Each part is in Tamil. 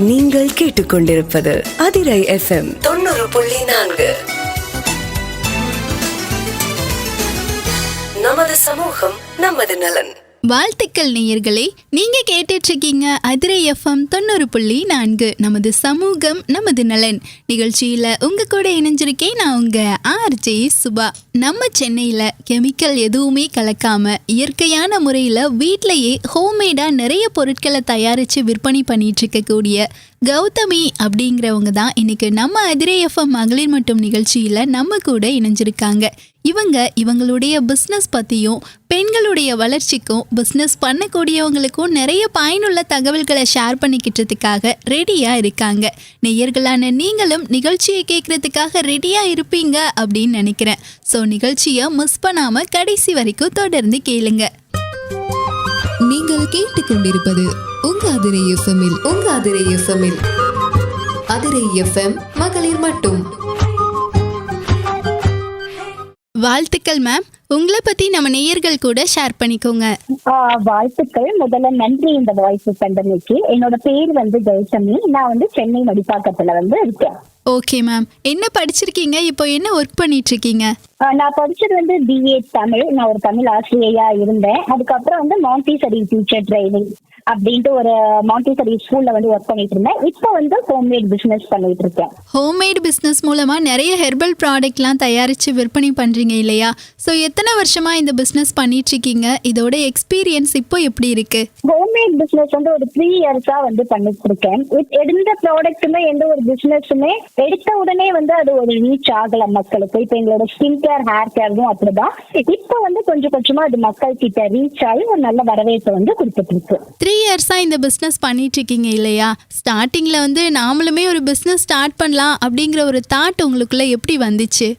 நீங்கள் கேட்டுக்கொண்டிருப்பது அதிரை எஃப்எம் தொண்ணூறு புள்ளி நான்கு. நமது சமூகம் நமது நலன். வாழ்த்துக்கள் நேயர்களே நீங்க கேட்டுட்டு இருக்கீங்க அதிரை எஃப்எம் தொண்ணூறு புள்ளி நான்கு நமது சமூகம் நமது நலன். நிகழ்ச்சியில உங்க கூட இணைஞ்சிருக்கேன் நான் உங்க ஆர்ஜே சுபா. நம்ம சென்னையில கெமிக்கல் எதுவுமே கலக்காம இயற்கையான முறையில வீட்டிலேயே ஹோம்மேடா நிறைய பொருட்களை தயாரிச்சு விற்பனை பண்ணிட்டு இருக்கக்கூடிய கௌதமி அப்படிங்கிறவங்க தான் இன்னைக்கு நம்ம அதிரே எஃப்எம் மகளிர் மட்டும் நிகழ்ச்சியில் நம்ம கூட இணைஞ்சிருக்காங்க. இவங்க இவங்களுடைய பிஸ்னஸ் பற்றியும் பெண்களுடைய வளர்ச்சிக்கும் பிஸ்னஸ் பண்ணக்கூடியவங்களுக்கும் நிறைய பயனுள்ள தகவல்களை ஷேர் பண்ணிக்கிட்டதுக்காக ரெடியாக இருக்காங்க. நேயர்களான நீங்களும் நிகழ்ச்சியை கேட்குறதுக்காக ரெடியாக இருப்பீங்க அப்படின்னு நினைக்கிறேன். ஸோ நிகழ்ச்சியை மிஸ் பண்ணாமல் கடைசி வரைக்கும் தொடர்ந்து கேளுங்கள் நீங்கள் கேட்டுக்கொண்டிருப்பது உங்க அதிரை எஃப்எம்மில் உங்க அதிரை எஃப்எம்மில். அதிரை எஃப்எம் மகளிர் மட்டும். வாழ்த்துக்கள் மேம். உங்களை பற்றி நம்ம நேயர்கள் கூட ஷேர் பண்ணிக்கோங்க. வாழ்த்துக்கள். முதல்ல நன்றி இந்த வாய்ப்பு தந்தமைக்கு. என்னோட பேர் வந்து கௌதமி நான் வந்து சென்னை மடிப்பாக்கத்துல வந்து இருக்கேன். ஓகே மேம் என்ன படிச்சிருக்கீங்க? இப்போ என்ன ஒர்க் பண்ணிட்டு இருக்கீங்க நான் படிச்சது வந்து பிஏ தமிழ். நான் ஒரு தமிழ் ஆசிரியையா இருந்தேன். அதுக்கப்புறம் வந்து மாண்டிசரி டீச்சர் ட்ரைனிங் அப்படின்ட்டு ஒரு மாண்டிசரி ஸ்கூல்ல வந்து ஒர்க் பண்ணிட்டு இருந்தேன். இப்போ வந்து ஹோம்மேட் பிசினஸ் பண்ணிட்டு இருக்கேன். ஹோம்மேட் பிஸ்னஸ் மூலமாக நிறைய ஹெர்பல் ப்ராடக்ட்லாம் தயாரித்து விற்பனை பண்ணுறீங்க இல்லையா? ஸோ எத்தனை வருஷமாக இந்த பிஸ்னஸ் பண்ணிட்டு இருக்கீங்க? இதோட எக்ஸ்பீரியன்ஸ் இப்போ எப்படி இருக்கு? ஹோம்மேட் பிசினஸ் வந்து ஒரு த்ரீ இயர்ஸா வந்து பண்ணிட்டு இருக்கேன். எந்த ப்ராடக்ட்டுமே எந்த ஒரு பிசினஸுமே எடுத்த உடனே வந்து அது ஒரு ரீச் ஆகல மக்களுக்கு. இப்போ எங்களோட ஸ்கின் கேர் ஹேர் கேரும் அப்படிதான். இப்போ வந்து கொஞ்சம் கொஞ்சமா அது மக்கள் கிட்ட ரீச் ஆகி ஒரு நல்ல வரவேற்பை வந்து கொடுத்துட்டு இருக்கு. த்ரீ இயர்ஸாக இந்த பிஸ்னஸ் பண்ணிட்டு இருக்கீங்க இல்லையா? ஸ்டார்டிங்கில் வந்து நாமளுமே ஒரு பிஸ்னஸ் ஸ்டார்ட் பண்ணலாம் அப்படிங்கிற ஒரு தாட் உங்களுக்குள்ள எப்படி வந்துச்சு?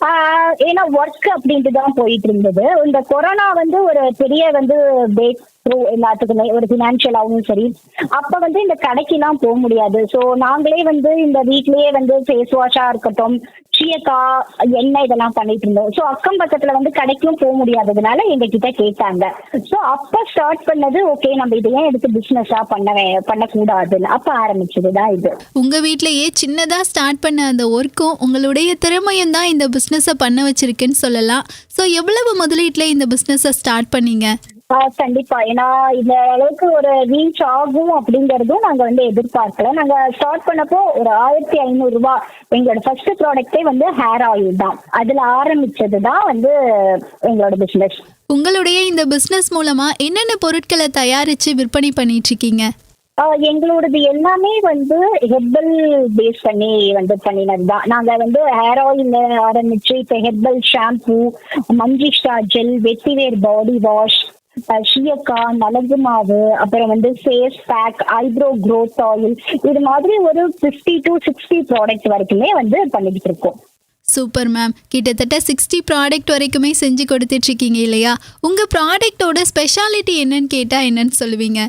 ஆஹ் ஏன்னா ஒர்க் அப்படின்ட்டு தான் போயிட்டு இருந்தது. இந்த கொரோனா வந்து ஒரு பெரிய வந்து பேக் ஸோ எல்லாத்துக்குமே ஒரு ஃபினான்ஷியலாகவும் சரி. அப்போ வந்து இந்த கடைக்கெல்லாம் போக முடியாது. ஸோ நாங்களே வந்து இந்த வீட்லயே வந்து ஃபேஸ் வாஷாக இருக்கட்டும் சீயக்கா எண்ணெய் இதெல்லாம் பண்ணிட்டு இருந்தோம். ஸோ அக்கம் பக்கத்துல வந்து கடைக்கும் போக முடியாததுனால எங்க கிட்ட கேட்டாங்க. ஸோ அப்போ ஸ்டார்ட் பண்ணது ஓகே நம்ம இதை ஏன் எடுத்து பிசினஸா பண்ண பண்ணக்கூடாதுன்னு பண்ணக்கூடாதுன்னு அப்ப ஆரம்பிச்சதுதான் இது. உங்கள் வீட்டிலேயே சின்னதாக ஸ்டார்ட் பண்ண அந்த ஒர்க்கும் உங்களுடைய திறமையும் தான் இந்த பிஸ்னஸை பண்ண வச்சிருக்குன்னு சொல்லலாம். ஸோ எவ்வளவு முதலீட்டில் இந்த பிஸ்னஸை ஸ்டார்ட் பண்ணீங்க? கண்டிப்பா. ஏன்னா இந்த அளவுக்கு ஒரு ரீச் ஆகும் அப்படிங்கறதும் நாங்க வந்து எதிர்பார்க்கல. நாங்க ஸ்டார்ட் பண்ணப்போ ஒரு ஆயிரத்தி ஐநூறு ரூபாய் எங்களோட ஃபர்ஸ்ட் ப்ராடக்டே வந்து ஹேர் ஆயில் தான். அதுல ஆரம்பிச்சது தான் வந்து எங்களோட பிசினஸ் உங்களுடைய இந்த பிஸ்னஸ் மூலமாக என்னென்ன பொருட்களை தயாரித்து விற்பனை பண்ணிட்டு இருக்கீங்க எங்களோடது எல்லாமே வந்து ஹெர்பல் பேஸ் பண்ணி வந்து பண்ணினது தான் நாங்க வந்து ஹேர் ஆயில் ஆரம்பிச்சு இப்ப ஹெர்பல் ஷாம்பு மஞ்சிஷ்டா ஜெல் வெட்டிவேர் பாடி வாஷ் ஷியக்கா நலங்கு மாவு அப்புறம் வந்து face pack eyebrow growth oil இது மாதிரி ஒரு ஃபிஃப்டி டு சிக்ஸ்டி ப்ராடக்ட் வரைக்குமே வந்து பண்ணிக்கிட்டு இருக்கோம். Super ma'am. கிட்டத்தட்ட சிக்ஸ்டி ப்ராடக்ட் வரைக்குமே செஞ்சு கொடுத்துட்டு இருக்கீங்க இல்லையா? உங்கள் ப்ராடக்ட்டோட ஸ்பெஷாலிட்டி என்னன்னு கேட்டால் என்னன்னு சொல்லுவீங்க?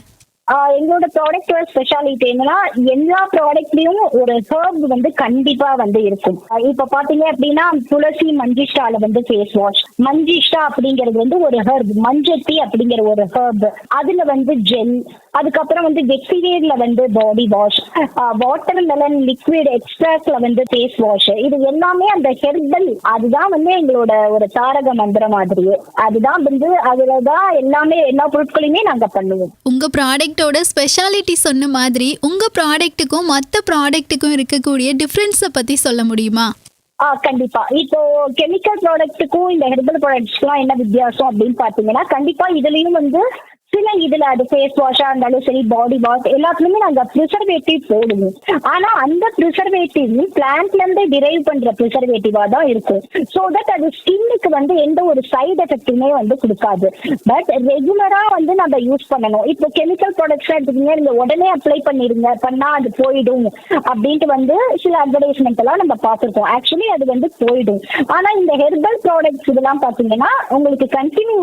எங்களோட ப்ராடக்டோட ஸ்பெஷாலிட்டி என்னன்னா எல்லா ப்ராடக்ட்லயும் ஒரு ஹர்ப் வந்து கண்டிப்பா வந்து இருக்கும். இப்ப பாத்தீங்க அப்படின்னா துளசி மஞ்சிஷ்டால வந்து ஃபேஸ் வாஷ் மஞ்சிஷ்டா அப்படிங்கிறது வந்து ஒரு ஹர்ப் மஞ்சட்டி அப்படிங்கிற ஒரு ஹர்ப் அதுல வந்து ஜெல் அதுக்கப்புறம் வந்து வெக்சிவேர்ல வந்து body wash watermelon liquid எக்ஸ்ட்ராக்ட்ல வந்து ஃபேஸ் வாஷ் இது எல்லாமே அந்த ஹெர்பல் அதுதான் வந்து எங்களோட ஒரு தாரக மந்திரம் மாதிரியே. அதுதான் வந்து அதுலதான் எல்லாமே எல்லா பொருட்களையுமே நாங்க பண்ணுவோம். உங்கள் ப்ராடக்ட்டோட ஸ்பெஷாலிட்டி சொன்ன மாதிரி உங்கள் ப்ராடக்ட்டுக்கும் மற்ற ப்ராடக்ட்டுக்கும் இருக்கக்கூடிய டிஃப்ரென்ஸை பற்றி சொல்ல முடியுமா? ஆ கண்டிப்பா. இப்போ கெமிக்கல் ப்ராடக்ட்டுக்கும் இந்த ஹெர்பல் ப்ராடக்ட்ஸ்க்குலாம் என்ன வித்தியாசம் அப்படின்னு பாத்தீங்கன்னா கண்டிப்பா இதுலயும் வந்து சில இதுல அது ஃபேஸ் வாஷா இருந்தாலும் சரி பாடி வாஷ் எல்லாத்துலயுமே நாங்க ப்ரிசர்வேட்டிவ் போடுவோம். ஆனா அந்த ப்ரிசர்வேட்டிவ் பிளான்ட்ல இருந்து டிரைவ் பண்ற ப்ரிசர்வேட்டிவா தான் இருக்கும். சோ தட் அது ஸ்கின்னுக்கு வந்து எந்த ஒரு சைடு எஃபெக்ட்டுமே வந்து கொடுக்காது. பட் ரெகுலரா வந்து நம்ம யூஸ் பண்ணணும். இப்போ கெமிக்கல் ப்ராடக்ட்ஸ் எடுத்துக்கீங்க நீங்க உடனே அப்ளை பண்ணிருங்க. பண்ணா அது போயிடும் அப்படின்ட்டு வந்து சில அட்வர்டைஸ்மெண்ட் எல்லாம் நம்ம பார்த்துருக்கோம். ஆக்சுவலி அது வந்து போயிடும். ஆனா இந்த ஹெர்பல் ப்ராடக்ட்ஸ் இதெல்லாம் பாத்தீங்கன்னா உங்களுக்கு கண்டினியூ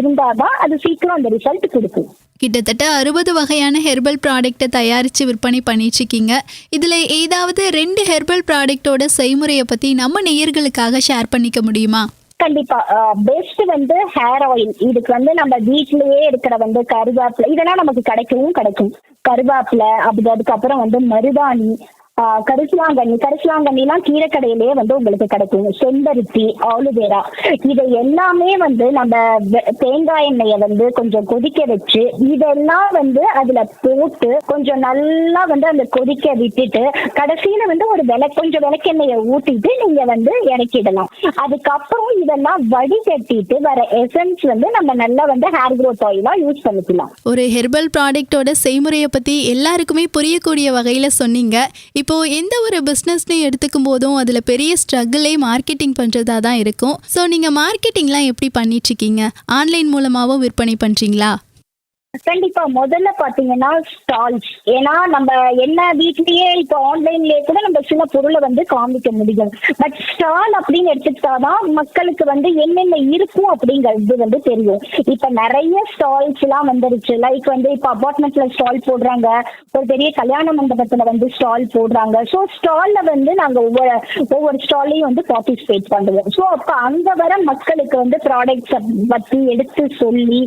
இருந்தாதான் அது சீக்கிரம் அந்த ரிசல்ட் கொடுக்கும் கிட்டத்தட்ட அறுபது வகையான ஹெர்பல் ப்ராடக்ட்டை தயாரித்து விற்பனை பண்ணிட்டு இருக்கீங்க இதில் ஏதாவது ரெண்டு ஹெர்பல் ப்ராடக்ட்டோட செய்முறையை பற்றி நம்ம நேயர்களுக்காக ஷேர் பண்ணிக்க முடியுமா? கண்டிப்பா. பெஸ்ட் வந்து ஹேர் ஆயில் இதுக்கு வந்து நம்ம வீட்லயே இருக்கிற வந்து கருவேப்பிலை இதெல்லாம் நமக்கு கிடைக்கவும் கிடைக்கும். கருவேப்பிலை அப்படி அதுக்கப்புறம் வந்து மருதாணி கரிசலாங்கண்ணி கரிசலாங்கண்ணிலாம் கீரைக்கடையிலேயே வந்து உங்களுக்கு கிடைக்கும். செம்பருத்தி ஆலுவேரா இதை எல்லாமே வந்து நம்ம தேங்காய் எண்ணெயை வந்து கொஞ்சம் கொதிக்க வச்சு இதெல்லாம் வந்து அதுல போட்டு கொஞ்சம் நல்லா வந்து அந்த கொதிக்க விட்டுட்டு கடைசியில வந்து ஒரு விள கொஞ்சம் விளக்கெண்ணெயை ஊத்திட்டு நீங்க வந்து இறக்கிடலாம். அதுக்கப்புறம் இதெல்லாம் வடிகட்டிட்டு வர எசன்ஸ் வந்து நம்ம நல்லா வந்து ஹேர் க்ரோத் ஆயிலா யூஸ் பண்ணிக்கலாம். ஒரு ஹெர்பல் ப்ராடக்ட்டோட செய்முறையை பத்தி எல்லாருக்குமே புரியக்கூடிய வகையில் சொன்னீங்க. இப்போது எந்த ஒரு பிஸ்னஸ்னு எடுத்துக்கும் போதும் அதில் பெரிய ஸ்ட்ரகிளே மார்க்கெட்டிங் பண்ணுறதா தான் இருக்கும். ஸோ நீங்கள் மார்க்கெட்டிங்லாம் எப்படி பண்ணிட்டுருக்கீங்க ஆன்லைன் மூலமாகவும் விற்பனை பண்ணுறீங்களா கண்டிப்பா. முதல்ல பாத்தீங்கன்னா ஸ்டால்ஸ் ஏன்னா நம்ம என்ன வீட்லயே இப்போ ஆன்லைன்லயே கூட நம்ம சில பொருளை வந்து காமிக்க முடியும். பட் ஸ்டால் அப்படின்னு எடுத்துக்கிட்டாதான் மக்களுக்கு வந்து என்னென்ன இருக்கும் அப்படிங்கிறது வந்து தெரியும். இப்ப நிறைய ஸ்டால்ஸ் எல்லாம் வந்துருச்சு. லைக் வந்து இப்ப அபார்ட்மெண்ட்ல ஸ்டால் போடுறாங்க. ஒரு பெரிய கல்யாண மண்டபத்துல வந்து ஸ்டால் போடுறாங்க. ஸோ ஸ்டால்ல வந்து நாங்க ஒவ்வொரு ஒவ்வொரு ஸ்டால்லையும் வந்து பார்ட்டிசிபேட் பண்ணுவோம். ஸோ அப்ப அங்க வர மக்களுக்கு வந்து ப்ராடக்ட்ஸ் பத்தி எடுத்து சொல்லி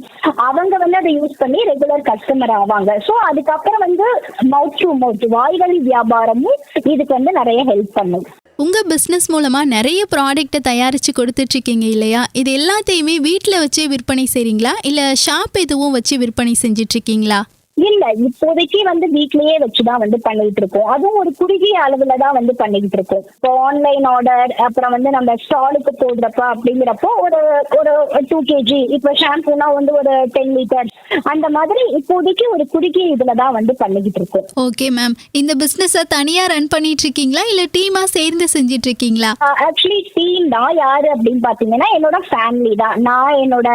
அவங்க வந்து அதை யூஸ் பண்ணி ரெகுலர் கஸ்டமர் ஆவாங்க. ஸோ அதுக்கப்புறம் வந்து மவுத் டு மவுத் வாய்வழி வியாபாரமும் இதுக்கு வந்து நிறைய ஹெல்ப் பண்ணும். உங்கள் பிஸ்னஸ் மூலமாக நிறைய ப்ராடக்ட்டை தயாரித்து கொடுத்துட்ருக்கீங்க இல்லையா? இது எல்லாத்தையுமே வீட்டில் வச்சே விற்பனை செய்கிறீங்களா இல்லை ஷாப் எதுவும் வச்சு விற்பனை செஞ்சிட்ருக்கீங்களா? இல்ல இப்போதைக்கு வந்து வீட்லயே வச்சுதான் வந்து பண்ணிட்டு இருக்கோம் அதுவும் ஒரு குறுகிய அளவுல தான் வந்து பண்ணிட்டு இருக்கோம் இப்போ ஆன்லைன் ஆர்டர் அப்புறம் வந்து நம்ம ஸ்டாலுக்கு போடுறப்ப அப்படிங்கிறப்போ ஒரு ஒரு டூ கேஜி இப்போ ஷாம்பூனா வந்து ஒரு டென் லிட்டர் அந்த மாதிரி இப்போதைக்கு ஒரு குறுகிய இதுல தான் வந்து பண்ணிக்கிட்டு இருக்கோம் ஓகே மேம் இந்த பிஸ்னஸை தனியாக ரன் பண்ணிகிட்ருக்கீங்களா இல்லை டீமாக சேர்ந்து செஞ்சிட்ருக்கீங்களா ஆக்சுவலி டீம் தான். யாரு அப்படின்னு பாத்தீங்கன்னா என்னோட ஃபேமிலி தான். நான் என்னோட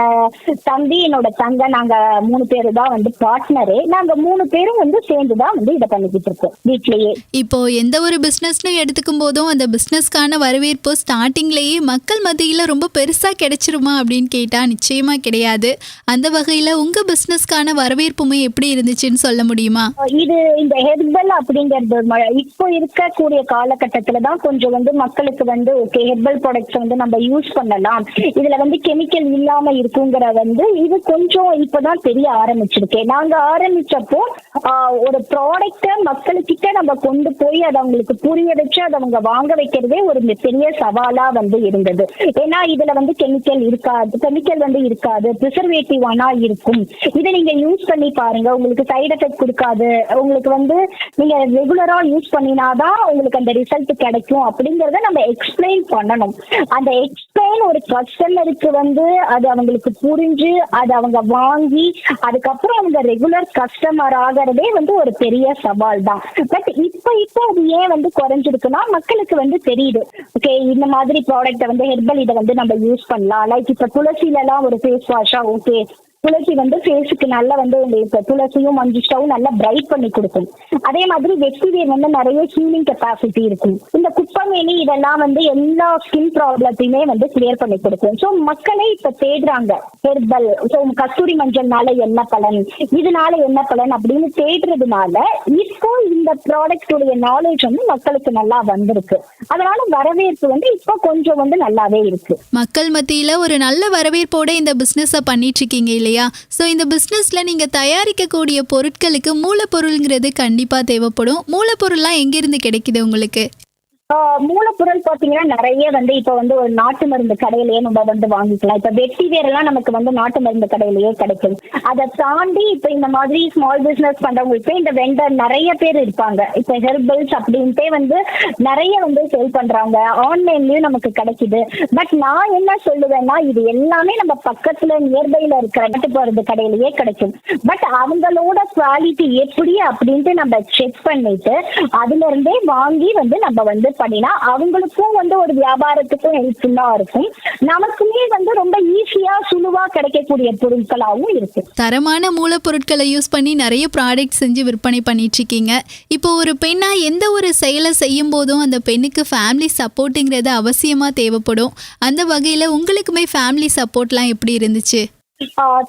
தம்பி என்னோட தங்க நாங்க மூணு பேரு தான் வந்து பார்ட்னரு நாங்க மூணு பேரும் வந்து சேர்ந்து தான் வந்து இதை பண்ணிக்கிட்டு இருக்கோம் வீட்லயே. இப்போ எந்த ஒரு பிஸ்னஸ்னு எடுத்துக்கும் போதும் அந்த பிஸ்னஸ்க்கான வரவேற்பு ஸ்டார்டிங்லேயே மக்கள் மத்தியில் ரொம்ப பெருசாக கிடைச்சிருமா அப்படின்னு கேட்டால் நிச்சயமாக கிடையாது. அந்த வகையில் உங்கள் பிஸ்னஸ்க்கான வரவேற்புமே எப்படி இருந்துச்சுன்னு சொல்ல முடியுமா? இது இந்த ஹெர்பல் அப்படிங்கிறது இப்போ இருக்கக்கூடிய காலகட்டத்துல தான் கொஞ்சம் வந்து மக்களுக்கு வந்து ஓகே ஹெர்பல் ப்ராடக்ட்ஸ் வந்து நம்ம யூஸ் பண்ணலாம். இதுல வந்து கெமிக்கல் இல்லாம இருக்குங்கிற வந்து இது கொஞ்சம் இப்பதான் தெரிய ஆரம்பிச்சிருக்கு. நாங்க ஆரம்பிச்சப்போ ஒரு ப்ராடக்ட மக்களுக்கிட்ட நம்ம கொண்டு போய் அதை அவங்களுக்கு புரிய வச்சு அதை அவங்க வாங்க வைக்கிறதே ஒரு பெரிய சவாலா வந்து இருந்தது. ஏன்னா இதுல வந்து கெமிக்கல் இருக்காது கெமிக்கல் வந்து இருக்காது ப்ரிசர்வேட்டிவ் ஆனா இருக்கும். இதை நீங்க யூஸ் பண்ணி பாருங்க. உங்களுக்கு சைடு எஃபெக்ட் கொடுக்காது. உங்களுக்கு வந்து நீங்க ரெகுலரா யூஸ் பண்ணினாதான் உங்களுக்கு அந்த ரிசல்ட் கிடைக்கும் அப்படிங்கறத நம்ம எக்ஸ்பிளைன் பண்ணணும். அந்த எக்ஸ்பிளைன் ஒரு கஸ்டமருக்கு வந்து அது அவங்களுக்கு புரிஞ்சு அது அவங்க வாங்கி அதுக்கப்புறம் அவங்க ரெகுலர் கஸ்டமர் ஆகிறதே வந்து ஒரு பெரிய சவால் தான் பட் இப்ப இப்போ அது ஏன் வந்து குறைஞ்சிருக்குன்னா மக்களுக்கு வந்து தெரியுது. ஓகே இந்த மாதிரி ப்ராடக்ட்டை வந்து ஹெர்பல் இதை வந்து நம்ம யூஸ் பண்ணலாம். லைக் இப்ப துளசில எல்லாம் ஒரு ஃபேஸ் வாஷா ஓகே துளசி வந்து ஃபேஸுக்கு நல்லா வந்து உங்களுக்கு துளசியும் மஞ்சிஷ்டாவும் நல்லா பிரைட் பண்ணி கொடுக்கும். அதே மாதிரி வெட்டிவேர் வந்து நிறைய ஹீலிங் கெப்பாசிட்டி இருக்கும். இந்த குப்பமேனி இதெல்லாம் வந்து எல்லா ஸ்கின் ப்ராப்ளத்தையுமே வந்து கிளியர் பண்ணி கொடுக்கும். ஸோ மக்களே இப்ப தேடுறாங்க. ஹெர்பல் ஸோ கஸ்தூரி மஞ்சள்னால என்ன பலன்? இதனால என்ன பலன்? அப்படின்னு தேடுறதுனால இப்போ இந்த ப்ராடக்டுடைய நாலேஜ் வந்து மக்களுக்கு நல்லா வந்திருக்கு. அதனால வரவேற்பு வந்து இப்போ கொஞ்சம் வந்து நல்லாவே இருக்கு. மக்கள் மத்தியில் ஒரு நல்ல வரவேற்போட இந்த பிஸ்னஸை பண்ணிட்டு இருக்கீங்க இல்லையா? ஸோ இந்த பிஸ்னஸில் நீங்கள் தயாரிக்கக்கூடிய பொருட்களுக்கு மூலப்பொருள்ங்கிறது கண்டிப்பாக தேவைப்படும். மூலப்பொருள்லாம் எங்கேருந்து கிடைக்குது உங்களுக்கு? மூலப்பொருள் பாத்தீங்கன்னா நிறைய வந்து இப்ப வந்து ஒரு நாட்டு மருந்து கடையிலேயே நம்ம வந்து வாங்கிக்கலாம். இப்ப வெட்டி வேரெல்லாம் நமக்கு வந்து நாட்டு மருந்து கடையிலேயே கிடைக்கும். அதை தாண்டி இப்ப இந்த மாதிரி ஸ்மால் பிசினஸ் பண்றவங்களுக்கு இந்த வெண்டர் நிறைய பேர் இருப்பாங்க. இப்ப ஹெர்பல்ஸ் அப்படின்ட்டே வந்து நிறைய வந்து சேல் பண்றாங்க. ஆன்லைன்லயும் நமக்கு கிடைக்குது. பட் நான் என்ன சொல்லுவேன்னா இது எல்லாமே நம்ம பக்கத்துல நியர்பைல இருக்கிற நாட்டு மருந்து கடையிலேயே கிடைக்கும். பட் அவங்களோட குவாலிட்டி எப்படி அப்படின்ட்டு நம்ம செக் பண்ணிட்டு அதுல இருந்தே வாங்கி வந்து நம்ம வந்து பண்ணினா அவங்களுக்கும் வந்து ஒரு வியாபாரத்துக்கும் ஹெல்ப்ஃபுல்லா இருக்கும். நமக்குமே வந்து ரொம்ப ஈஸியா சுழுவா கிடைக்கக்கூடிய பொருட்களாகவும் இருக்கு. தரமான மூலப்பொருட்களை யூஸ் பண்ணி நிறைய ப்ராடக்ட் செஞ்சு விற்பனை பண்ணிட்டு இருக்கீங்க இப்போ ஒரு பெண்ணா எந்த ஒரு செயலை செய்யும் போதும் அந்த பெண்ணுக்கு ஃபேமிலி சப்போர்ட்டுங்கிறது அவசியமா தேவைப்படும். அந்த வகையில் உங்களுக்குமே ஃபேமிலி சப்போர்ட்லாம் எப்படி இருந்துச்சு?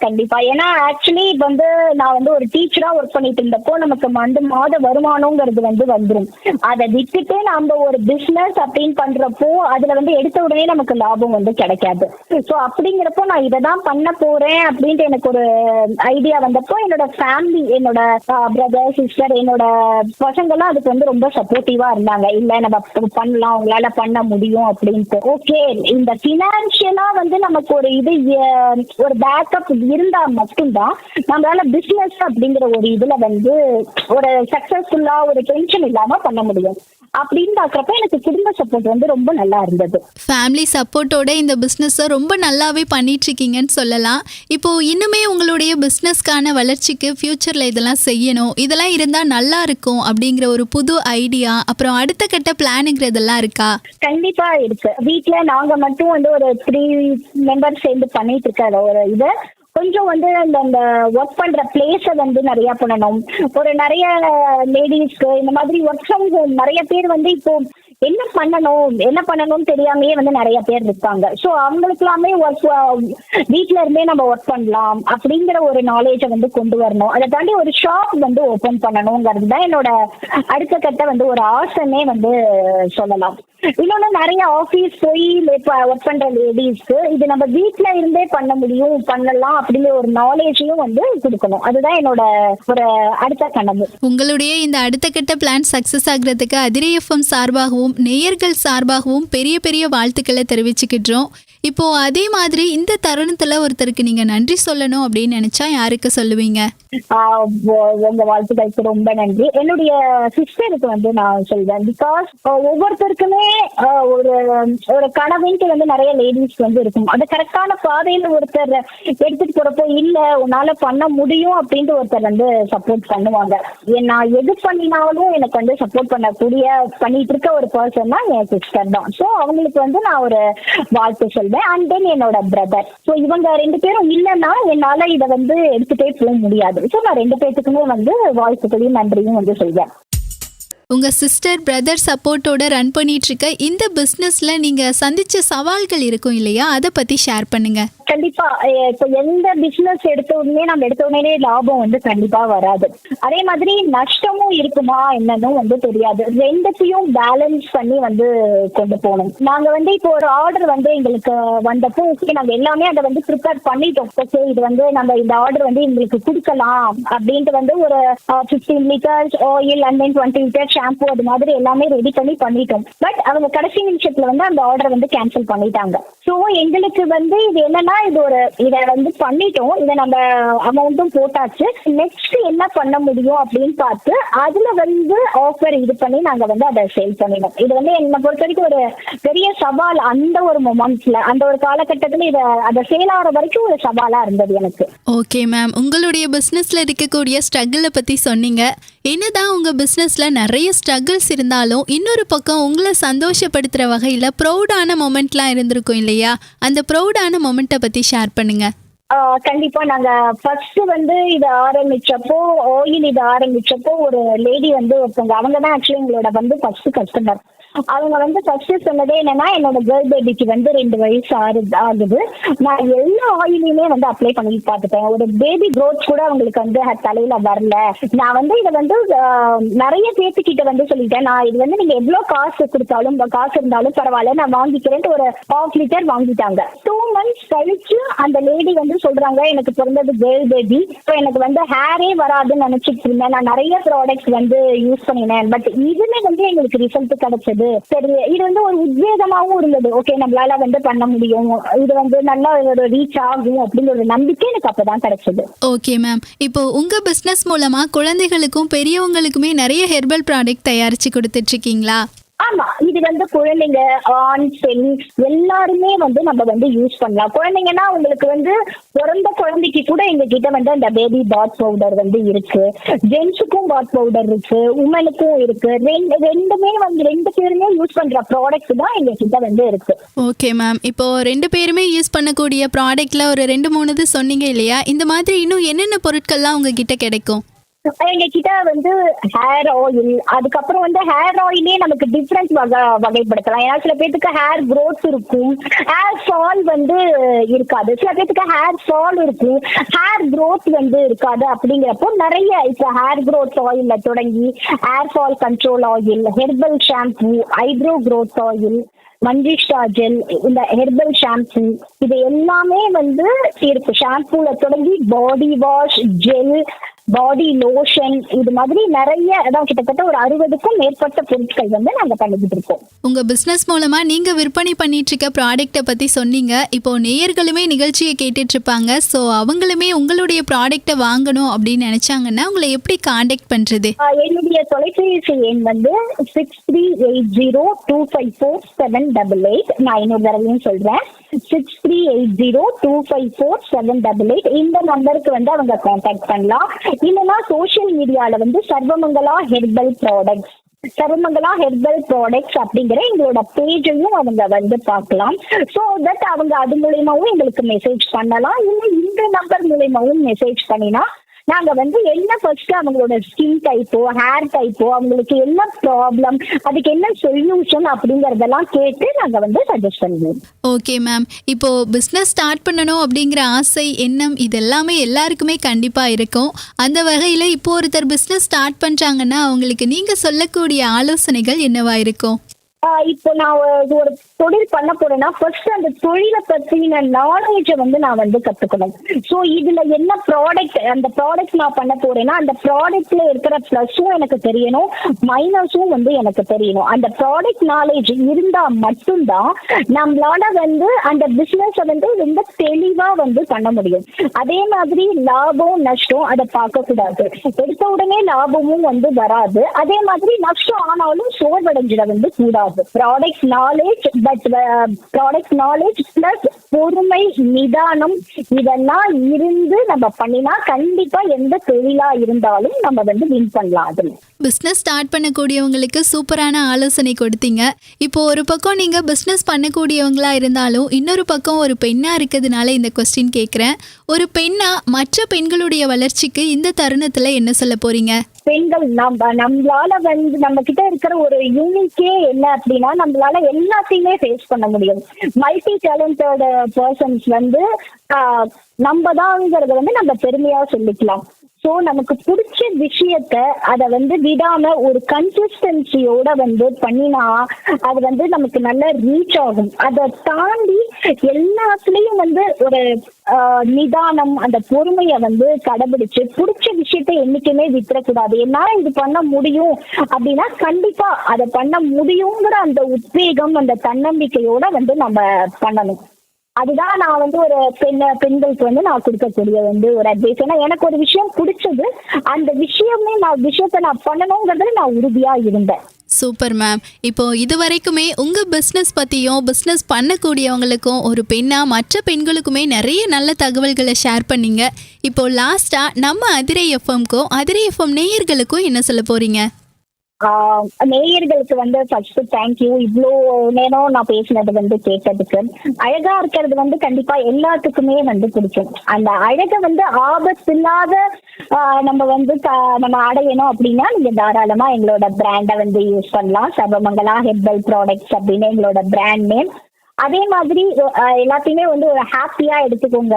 கண்டிப்பா ஏன்னா ஆக்சுவலி இப்ப வந்து நான் வந்து ஒரு டீச்சரா ஒர்க் பண்ணிட்டு இருந்தப்போ நமக்கு வந்து மாத வருமானங்கிறது வந்து வந்துரும். அதை விட்டுட்டு நம்ம ஒரு பிசினஸ் அப்படின்னு பண்றப்போ அதுல வந்து எடுத்த உடனே நமக்கு லாபம் வந்து கிடைக்காது. ஸோ அப்படிங்கிறப்போ நான் இதை தான் பண்ண போறேன் அப்படின்ட்டு எனக்கு ஒரு ஐடியா வந்தப்போ என்னோட ஃபேமிலி என்னோட பிரதர் சிஸ்டர் என்னோட பசங்க எல்லாம் அதுக்கு வந்து ரொம்ப சப்போர்ட்டிவா இருந்தாங்க. இல்ல நம்ம பண்ணலாம் உங்களால பண்ண முடியும் அப்படின்ட்டு. ஓகே இந்த பினான்சியலா வந்து நமக்கு ஒரு இது ஒரு பேக் பேக்கப் இருந்தா மட்டும்தான் நம்மளால பிசினஸ் அப்படிங்கிற ஒரு இதுல வந்து ஒரு சக்சஸ்ஃபுல்லா ஒரு டென்ஷன் இல்லாம பண்ண முடியும். அப்படின்னு பாக்குறப்ப எனக்கு குடும்ப சப்போர்ட் வந்து ரொம்ப நல்லா இருந்தது. ஃபேமிலி சப்போர்ட்டோட இந்த பிஸ்னஸை ரொம்ப நல்லாவே பண்ணிட்டு இருக்கீங்கன்னு சொல்லலாம். இப்போ இன்னுமே உங்களுடைய பிஸ்னஸ்க்கான வளர்ச்சிக்கு ஃப்யூச்சரில் இதெல்லாம் செய்யணும் இதெல்லாம் இருந்தால் நல்லா இருக்கும் அப்படிங்கிற ஒரு புது ஐடியா அப்புறம் அடுத்த கட்ட பிளானுங்கிறதெல்லாம் இருக்கா? கண்டிப்பா இருக்கு. வீட்ல நாங்க மட்டும் வந்து ஒரு த்ரீ மெம்பர்ஸ் சேர்ந்து பண்ணிட்டு இருக்க ஒரு இது. கொஞ்சம் வந்து அந்த அந்த ஒர்க் பண்ற பிளேஸ வந்து நிறைய பண்ணணும். ஒரு நிறைய லேடிஸ்க்கு இந்த மாதிரி ஒர்க் ஃப்ரம் ஹோம் நிறைய பேர் வந்து இப்போ என்ன பண்ணணும் என்ன பண்ணணும்னு தெரியாமயே வந்து நிறைய பேர் இருக்காங்க. ஸோ அவங்களுக்குலாமே ஒர்க் um, வீட்ல இருந்தே நம்ம ஒர்க் பண்ணலாம் அப்படிங்கிற ஒரு நாலேஜை வந்து கொண்டு வரணும். அதை தாண்டி ஒரு ஷாப் வந்து ஓபன் பண்ணணுங்கிறது தான் என்னோட அடுத்த கட்ட வந்து ஒரு ஆசனே வந்து சொல்லலாம். இன்னொன்னு நிறைய ஆபீஸ் போய் ஒர்க் பண்ற லேடிஸ்க்கு இது நம்ம வீட்ல இருந்தே பண்ண முடியும் பண்ணலாம் அப்படிங்கிற ஒரு நாலேஜையும் வந்து கொடுக்கணும். அதுதான் என்னோட ஒரு அடுத்த கனவு. உங்களுடைய இந்த அடுத்த கட்ட பிளான் சக்ஸஸ் ஆகிறதுக்கு அதிரை எஃப்எம் சார்பாகவும் நேயர்கள் சார்பாகவும் பெரிய பெரிய வாழ்த்துக்களை தெரிவிச்சுக்கிட்டோம். இப்போ அதே மாதிரி இந்த தருணத்துல ஒருத்தருக்கு நீங்க நன்றி சொல்லணும் அப்படின்னு நினைச்சா யாருக்கு சொல்லுவீங்க? உங்க வாழ்த்துக்களுக்கு ரொம்ப நன்றி. என்னுடைய சிஸ்டருக்கு வந்து நான் சொல்வேன் பிகாஸ் ஒவ்வொருத்தருக்குமே ஒரு ஒரு கனவுன்ட்டு வந்து நிறைய லேடிஸ் வந்து இருக்கும். அது கரெக்டான பாதையில ஒருத்தர் எடுத்துட்டு போறப்போ இல்ல உன்னால பண்ண முடியும் அப்படின்ட்டு ஒருத்தர் வந்து சப்போர்ட் பண்ணுவாங்க. ஏ- நான் எது பண்ணினாலும் எனக்கு வந்து சப்போர்ட் பண்ணக்கூடிய பண்ணிட்டு இருக்க ஒரு பர்சன் தான் என் சிஸ்டர் தான். ஸோ அவங்களுக்கு வந்து நான் ஒரு வாழ்த்து சொல்வேன். அண்ட் தென் என்னோட பிரதர் ஸோ இவங்க ரெண்டு பேரும் இல்லைன்னா என்னால இதை வந்து எடுத்துட்டே போக முடியாது. ஸோ நான் ரெண்டு பேர்த்துக்குமே வந்து வாழ்த்துக்களையும் நன்றியும் வந்து சொல்வேன். உங்கள் சிஸ்டர் பிரதர் சப்போர்ட்டோட ரன் பண்ணிட்டு இந்த பிஸ்னஸில் நீங்கள் சந்தித்த சவால்கள் இருக்கும் இல்லையா? அதை பற்றி ஷேர் பண்ணுங்க. கண்டிப்பா. இப்போ எந்த பிசினஸ் எடுத்த உடனே நம்ம எடுத்த உடனே லாபம் வந்து கண்டிப்பா வராது. அதே மாதிரி நஷ்டமும் இருக்குமா என்னன்னு வந்து தெரியாது. ரெண்டுத்தையும் பேலன்ஸ் பண்ணி வந்து கொண்டு போகணும். நாங்க வந்து இப்போ ஒரு ஆர்டர் வந்து எங்களுக்கு வந்தப்போ ஓகே நாங்க எல்லாமே அதை வந்து ப்ரிப்பேர் பண்ணிட்டோம். ஓகே இது வந்து நம்ம இந்த ஆர்டர் வந்து எங்களுக்கு கொடுக்கலாம். அப்படின்ட்டு வந்து ஒரு fifteen litres oil and then twenty litres shampoo அது மாதிரி எல்லாமே ரெடி பண்ணி பண்ணிட்டோம். பட் அவங்க கடைசி நிமிஷத்துல வந்து அந்த ஆர்டர் வந்து கேன்சல் பண்ணிட்டாங்க. ஸோ எங்களுக்கு வந்து இது என்னன்னா இது ஒரு இதை வந்து பண்ணிட்டோம். இதை நம்ம அமௌண்ட்டும் போட்டாச்சு. நெக்ஸ்ட் என்ன பண்ண முடியும் அப்படின்னு பார்த்து அதுல வந்து ஆஃபர் இது பண்ணி நாங்க வந்து அதை சேல் பண்ணிடும் இது வந்து என்னை பொறுத்த வரைக்கும் ஒரு பெரிய சவால் அந்த ஒரு மொமெண்ட்ஸ்ல அந்த ஒரு காலகட்டத்துல இதை அதை சேல் ஆகிற வரைக்கும் ஒரு சவாலா இருந்தது எனக்கு. ஓகே மேம் உங்களுடைய பிஸ்னஸில் இருக்கக்கூடிய ஸ்ட்ரகிளை பற்றி சொன்னீங்க. என்னதான் உங்கள் பிஸ்னஸில் நிறைய ஸ்ட்ரகிள்ஸ் இருந்தாலும் இன்னொரு பக்கம் உங்களை சந்தோஷப்படுத்துகிற வகையில் ப்ரௌடான மொமெண்ட்லாம் இருந்திருக்கும் இல்லையா? அந்த ப்ரௌடான மொமெண்ட்டை பற்றி ஷேர் பண்ணுங்க. கண்டிப்பா நாங்க ஃபர்ஸ்ட் வந்து இது ஆரம்பிச்சப்போ ஆயில் இது ஆரம்பிச்சப்போ ஒரு லேடி வந்து ஒருத்தவங்க அவங்க தான் ஆக்சுவலி எங்களோட வந்து ஃபர்ஸ்ட் கஸ்டமர் அவங்க வந்து ஃபர்ஸ்ட் சொன்னதே என்னன்னா என்னோட கேர்ள் பேபிக்கு வந்து ரெண்டு வயசு ஆறு ஆகுது. நான் எல்லா ஆயிலையுமே வந்து அப்ளை பண்ணி பார்த்துட்டேன். ஒரு பேபி க்ரோத் கூட அவங்களுக்கு வந்து தலையில வரல. நான் வந்து இதை வந்து நிறைய பேத்துக்கிட்ட வந்து சொல்லிட்டேன். நான் இது வந்து நீங்க எவ்வளவு காசு கொடுத்தாலும் காசு இருந்தாலும் பரவாயில்ல நான் வாங்கிக்கிறேன்ட்டு ஒரு ஹாஃப் லிட்டர் வாங்கிட்டாங்க. டூ மந்த்ஸ் கழிச்சு அந்த லேடி வந்து சொல்றாங்க எனக்கு பிறந்தது கேர்ள் பேபி ஸோ எனக்கு வந்து ஹேரே வராதுன்னு நினைச்சிட்டு இருந்தேன். நான் நிறைய ப்ராடக்ட்ஸ் வந்து யூஸ் பண்ணினேன். பட் இதுமே வந்து எங்களுக்கு ரிசல்ட் கிடைச்சது. சரி இது வந்து ஒரு உத்வேகமாகவும் இருந்தது. ஓகே நம்மளால வந்து பண்ண முடியும். இது வந்து நல்லா ஒரு ரீச் ஆகும் அப்படின்னு ஒரு நம்பிக்கை எனக்கு அப்பதான் கிடைச்சது. ஓகே மேம் இப்போ உங்க பிசினஸ் மூலமா குழந்தைகளுக்கும் பெரியவங்களுக்குமே நிறைய ஹெர்பல் ப்ராடக்ட் தயாரிச்சு கொடுத்துட்டு இருக்கீங்களா? ஆமா இது வந்து குழந்தைங்க ஆண் பெண் எல்லாருமே வந்து நம்ம வந்து யூஸ் பண்ணலாம். குழந்தைங்கன்னா உங்களுக்கு வந்து பிறந்த குழந்தைக்கு கூட எங்க கிட்ட வந்து அந்த பேபி பாத் பவுடர் வந்து இருக்கு. ஜென்ஸுக்கும் பாத் பவுடர் இருக்கு உமனுக்கும் இருக்கு. ரெண்டு ரெண்டுமே வந்து ரெண்டு பேருமே யூஸ் பண்ற ப்ராடக்ட் தான் எங்க கிட்ட வந்து இருக்கு. ஓகே மேம் இப்போ ரெண்டு பேருமே யூஸ் பண்ணக்கூடிய ப்ராடக்ட்ல ஒரு ரெண்டு மூணு இது சொன்னீங்க இல்லையா? இந்த மாதிரி இன்னும் என்னென்ன பொருட்கள்லாம் உங்ககிட்ட கிடைக்கும்? எங்க கிட்ட வந்து ஹேர் ஆயில் அதுக்கப்புறம் வந்து ஹேர் ஆயிலே நமக்கு டிஃப்ரெண்ட் வகை வகைப்படுத்தலாம். ஏன்னா சில பேத்துக்கு ஹேர் க்ரோத் இருக்கும். ஹேர் ஃபால் வந்து இருக்காது. சில பேத்துக்கு ஹேர் ஃபால் இருக்கும். ஹேர் க்ரோத் வந்து இருக்காது. அப்படிங்கிறப்போ நிறைய இப்போ ஹேர் க்ரோத் ஆயில்ல தொடங்கி hair fall control oil herbal shampoo eyebrow growth oil manjishta gel இந்த ஹெர்பல் ஷாம்பு இது எல்லாமே வந்து இருக்கு ஷாம்பூல தொடங்கி body wash gel body lotion இது மாதிரி நிறைய அதான் கிட்டத்தட்ட ஒரு அறுபதுக்கும் மேற்பட்ட பொருட்கள் வந்து நாங்க பண்ணிக்கிட்டு இருக்கோம். உங்க பிசினஸ் மூலமா நீங்க விற்பனை பண்ணிட்டு இருக்க ப்ராடக்ட்டை பத்தி சொன்னீங்க. இப்போ நேயர்களுமே நிகழ்ச்சியை கேட்டுட்டு இருப்பாங்க. ஸோ அவங்களுமே உங்களுடைய ப்ராடக்ட்டை வாங்கணும் அப்படின்னு நினைச்சாங்கன்னா உங்களை எப்படி காண்டாக்ட் பண்றது? என்னுடைய தொலைபேசி எண் வந்து six three eight zero two five four seven double eight நான் இன்னொரு தடவையும் சொல்றேன். Six three eight zero two five four seven double eight இந்த நம்பருக்கு வந்து அவங்க காண்டாக்ட் பண்ணலாம். இல்லைன்னா சோசியல் மீடியால வந்து Sarvamangala herbal products Sarvamangala herbal products அப்படிங்கிற எங்களோட பேஜையும் அவங்க வந்து பார்க்கலாம். ஸோ தட் அவங்க அது மூலியமாவும் எங்களுக்கு மெசேஜ் பண்ணலாம். இல்லை இந்த நம்பர் மூலியமாவும் மெசேஜ் பண்ணினா நாங்க வந்து என்ன ஃபர்ஸ்ட் அவங்களோட ஸ்கின் டைப்போ ஹேர் டைப்போ அவங்களுக்கு என்ன ப்ராப்ளம் அதுக்கு என்ன சொல்யூஷன் அப்படிங்கறதெல்லாம் கேட்டு நாங்க வந்து சஜஸ்ட் பண்ணுவோம். ஓகே மேம் இப்போ பிஸ்னஸ் ஸ்டார்ட் பண்ணணும் அப்படிங்கிற ஆசை எண்ணம் இது எல்லாமே எல்லாருக்குமே கண்டிப்பா இருக்கும். அந்த வகையில இப்போ ஒருத்தர் பிஸ்னஸ் ஸ்டார்ட் பண்றாங்கன்னா அவங்களுக்கு நீங்க சொல்லக்கூடிய ஆலோசனைகள் என்னவா இருக்கும்? இப்போ நான் ஒரு- ஒரு தொழில் பண்ண போறேன்னா ஃபர்ஸ்ட் அந்த தொழிலை பத்தின நாலேஜை வந்து நான் வந்து கத்துக்கணும். ஸோ இதுல என்ன ப்ராடக்ட் அந்த ப்ராடக்ட் நான் பண்ண போறேன்னா அந்த ப்ராடக்ட்ல இருக்கிற பிளஸும் எனக்கு தெரியணும் மைனஸும் வந்து எனக்கு தெரியணும். அந்த ப்ராடக்ட் நாலேஜ் இருந்தா மட்டும்தான் நம்மளால வந்து அந்த பிசினஸை வந்து ரொம்ப தெளிவா வந்து பண்ண முடியும். அதே மாதிரி லாபம் நஷ்டம் அதை பார்க்க கூடாது எடுத்த உடனே லாபமும் வந்து வராது. அதே மாதிரி நஷ்டம் ஆனாலும் சோர்வடைஞ்சிட வந்து கூடாது. Product knowledge but product knowledge plus பொறுமை நிதானம் இதெல்லாம் இருந்து நம்ம பண்ணினா கண்டிப்பா எந்த தொழிலா இருந்தாலும் நம்ம வந்து வின் பண்ணலாம் அதுல. பிஸ்னஸ் ஸ்டார்ட் பண்ணக்கூடியவங்களுக்கு சூப்பரான ஆலோசனை கொடுத்தீங்க. இப்போ ஒரு பக்கம் நீங்கள் பிஸ்னஸ் பண்ணக்கூடியவங்களா இருந்தாலும் இன்னொரு பக்கம் ஒரு பெண்ணாக இருக்கிறதுனால இந்த கொஸ்டின் கேட்குறேன் ஒரு பெண்ணா மற்ற பெண்களுடைய வளர்ச்சிக்கு இந்த தருணத்தில் என்ன சொல்ல போறீங்க? பெண்கள் நம்ம நம்மளால வந்து நம்ம கிட்ட இருக்கிற ஒரு யூனிக்கே என்ன அப்படின்னா நம்மளால எல்லாத்தையுமே ஃபேஸ் பண்ண முடியும். மல்டி டேலண்டட் பர்சன்ஸ் வந்து ஆஹ், நம்ம தான்ங்கிறத வந்து நம்ம பெருமையா சொல்லிக்கலாம். ஸோ நமக்கு பிடிச்ச விஷயத்த அதை வந்து விடாம ஒரு கன்சிஸ்டன்சியோட வந்து பண்ணினா அது வந்து நமக்கு நல்ல ரீச் ஆகும். அதை தாண்டி எல்லாத்துலயும் வந்து ஒரு நிதானம் அந்த பொறுமையை வந்து கடைபிடிச்சு பிடிச்ச விஷயத்த என்னைக்குமே விட்டுறக்கூடாது. என்னால இது பண்ண முடியும் அப்படின்னா கண்டிப்பா அதை பண்ண முடியுங்கிற அந்த உத்வேகம் அந்த தன்னம்பிக்கையோட வந்து நம்ம பண்ணணும். அதுதான் நான் வந்து ஒரு பெண் பெண்களுக்கு வந்து நான் கொடுக்கக்கூடிய வந்து ஒரு அட்வைஸ் ஏன்னா எனக்கு ஒரு விஷயம் பிடிச்சது. அந்த விஷயமே நான் விஷயத்த நான் பண்ணணுங்கிறதுல நான் உறுதியா இருந்தேன். Super ma'am. இப்போ இது வரைக்குமே உங்கள் பிஸ்னஸ் பற்றியும் பிஸ்னஸ் பண்ணக்கூடியவங்களுக்கும் ஒரு பெண்ணாக மற்ற பெண்களுக்குமே நிறைய நல்ல தகவல்களை ஷேர் பண்ணீங்க. இப்போ லாஸ்ட்டாக நம்ம அதிரை எஃப்எம்க்கும் அதிரை எஃப்எம் நேயர்களுக்கும் என்ன சொல்ல போகிறீங்க நேயர்களுக்கு வந்து ஃபர்ஸ்ட் தேங்க்யூ இவ்வளோ நேரம் நான் பேசினது வந்து கேட்டதுக்கு. அழகா இருக்கிறது வந்து கண்டிப்பா எல்லாத்துக்குமே வந்து பிடிக்கும். அந்த அழகை வந்து ஆபத்தில்லாத ஆஹ் நம்ம வந்து நம்ம அடையணும் அப்படின்னா நீங்க தாராளமா எங்களோட பிராண்டை வந்து யூஸ் பண்ணலாம். சர்வமங்கலா ஹெர்பல் ப்ராடக்ட்ஸ் அப்படின்னு எங்களோட பிராண்ட் நேம் அதே மாதிரி எல்லாத்தையுமே வந்து ஒரு ஹாப்பியா எடுத்துக்கோங்க.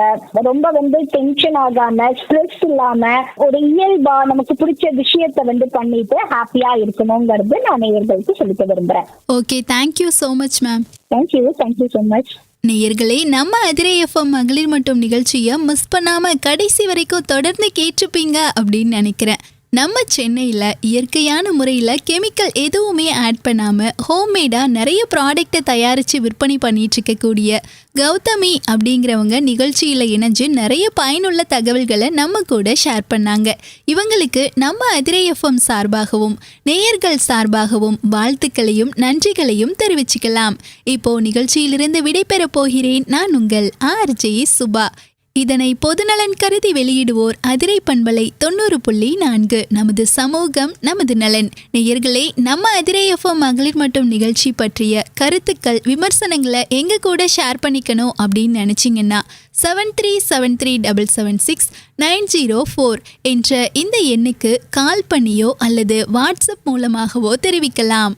ரொம்ப வந்து டென்ஷன் ஆகாம ஸ்ட்ரெஸ் இல்லாம ஒரு இயல்பா நமக்கு பிடிச்ச விஷயத்த வந்து பண்ணிட்டு ஹாப்பியா இருக்கணுங்கிறது நான் நேயர்களுக்கு சொல்லிக்க விரும்புறேன். Okay thank you so much ma'am thank you thank you so much நேயர்களே நம்ம அதிரை எஃப்எம் மகளிர் மட்டும் நிகழ்ச்சியை மிஸ் பண்ணாம கடைசி வரைக்கும் தொடர்ந்து கேட்டிருப்பீங்க அப்படின்னு நினைக்கிறேன். நம்ம சென்னையில் இயற்கையான முறையில் கெமிக்கல் எதுவுமே ஆட் பண்ணாமல் ஹோம்மேடாக நிறைய ப்ராடக்ட்டை தயாரித்து விற்பனை பண்ணிட்டு இருக்கக்கூடிய கௌதமி அப்படிங்கிறவங்க நிகழ்ச்சியில் இணைஞ்சு நிறைய பயனுள்ள தகவல்களை நம்ம கூட ஷேர் பண்ணாங்க. இவங்களுக்கு நம்ம அதிரை எஃப்எம் சார்பாகவும் நேயர்கள் சார்பாகவும் வாழ்த்துக்களையும் நன்றிகளையும் தெரிவிச்சுக்கலாம். இப்போ நிகழ்ச்சியிலிருந்து விடைபெறப் போகிறேன். நான் உங்கள் ஆர்ஜே சுபா. இதனை பொதுநலன் கருதி வெளியிடுவோர் அதிரை பண்பலை தொண்ணூறு புள்ளி நான்கு. நமது சமூகம் நமது நலன். நேயர்களே நம்ம அதிரை எஃப்எம் மகளிர் மட்டும் நிகழ்ச்சி பற்றிய கருத்துக்கள் விமர்சனங்களை எங்க கூட ஷேர் பண்ணிக்கணும் அப்படின்னு நினைச்சிங்கன்னா seven three seven three double seven six nine zero four என்ற இந்த எண்ணுக்கு கால் பண்ணியோ அல்லது வாட்ஸ்அப் மூலமாகவோ தெரிவிக்கலாம்.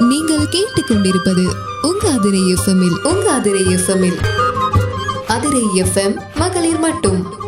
நீங்கள் கேட்டுக்கொண்டிருப்பது உங்க அதிரை எஃப்எம்இல் உங்க அதிரை எஃப்எம்மில் அதிரை எஃப்எம் மகளிர் மட்டும்.